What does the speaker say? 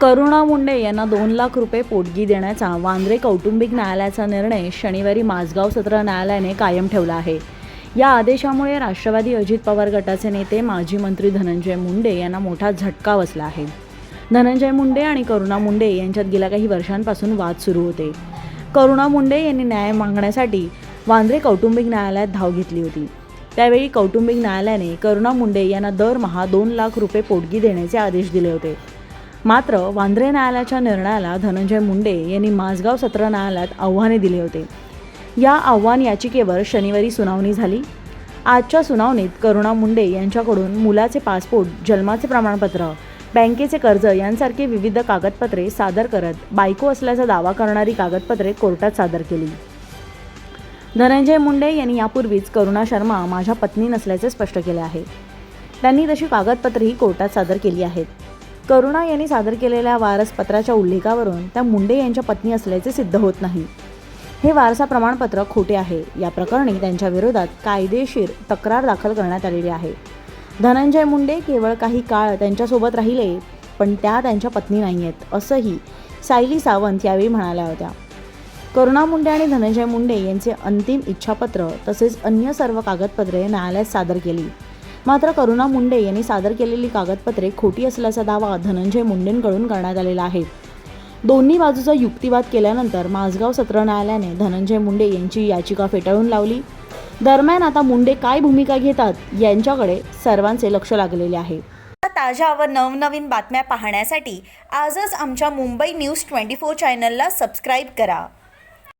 करुणा मुंडे यांना दोन लाख रुपये पोटगी देण्याचा वांद्रे कौटुंबिक न्यायालयाचा निर्णय शनिवारी माझगाव सत्र न्यायालयाने कायम ठेवला आहे. या आदेशामुळे राष्ट्रवादी अजित पवार गटाचे नेते माजी मंत्री धनंजय मुंडे यांना मोठा झटका बसला आहे. धनंजय मुंडे आणि करुणा मुंडे यांच्यात गेल्या काही वर्षांपासून वाद सुरू होते. करुणा मुंडे यांनी न्याय मागण्यासाठी वांद्रे कौटुंबिक न्यायालयात धाव घेतली होती. त्यावेळी कौटुंबिक न्यायालयाने करुणा मुंडे यांना दरमहा दोन लाख रुपये पोटगी देण्याचे आदेश दिले होते. मात्र वांद्रे न्यायालयाच्या निर्णयाला धनंजय मुंडे यांनी माझगाव सत्र न्यायालयात आव्हाने दिले होते. या आव्हान याचिकेवर शनिवारी सुनावणी झाली. आजच्या सुनावणीत करुणा मुंडे यांच्याकडून मुलाचे पासपोर्ट जन्माचे प्रमाणपत्र बँकेचे कर्ज यांसारखी विविध कागदपत्रे सादर करत बायको असल्याचा दावा करणारी कागदपत्रे कोर्टात सादर केली. धनंजय मुंडे यांनी यापूर्वीच करुणा शर्मा माझ्या पत्नी नसल्याचे स्पष्ट केले आहे. त्यांनी तशी कागदपत्रेही कोर्टात सादर केली आहेत. करुणा यांनी सादर केलेल्या वारसपत्राच्या उल्लेखावरून त्या मुंडे यांच्या पत्नी असल्याचे सिद्ध होत नाही. हे वारसा प्रमाणपत्र खोटे आहे. या प्रकरणी त्यांच्या विरोधात कायदेशीर तक्रार दाखल करण्यात आलेली आहे. धनंजय मुंडे केवळ काही काळ त्यांच्यासोबत राहिले पण त्या त्यांच्या पत्नी नाही आहेत असंही सायली सावंत यावेळी म्हणाल्या होत्या. करुणा मुंडे आणि धनंजय मुंडे यांचे अंतिम इच्छापत्र तसेच अन्य सर्व कागदपत्रे न्यायालयात सादर केली. मात्र करुणा मुंडे यांनी सादर केलेली कागदपत्रे खोटी असल्याचा दावा धनंजय मुंडेंकडून करण्यात आलेला आहे. दोन्ही बाजूचा युक्तिवाद केल्यानंतर माझगाव सत्र न्यायालयाने धनंजय मुंडे यांची याचिका फेटाळून लावली. दरम्यान आता मुंडे काय भूमिका घेतात यांच्याकडे सर्वांचे लक्ष लागलेले आहे. ताज्या व नवनवीन बातम्या पाहण्यासाठी आजच आमच्या मुंबई न्यूज ट्वेंटी फोर चॅनलला सबस्क्राईब करा.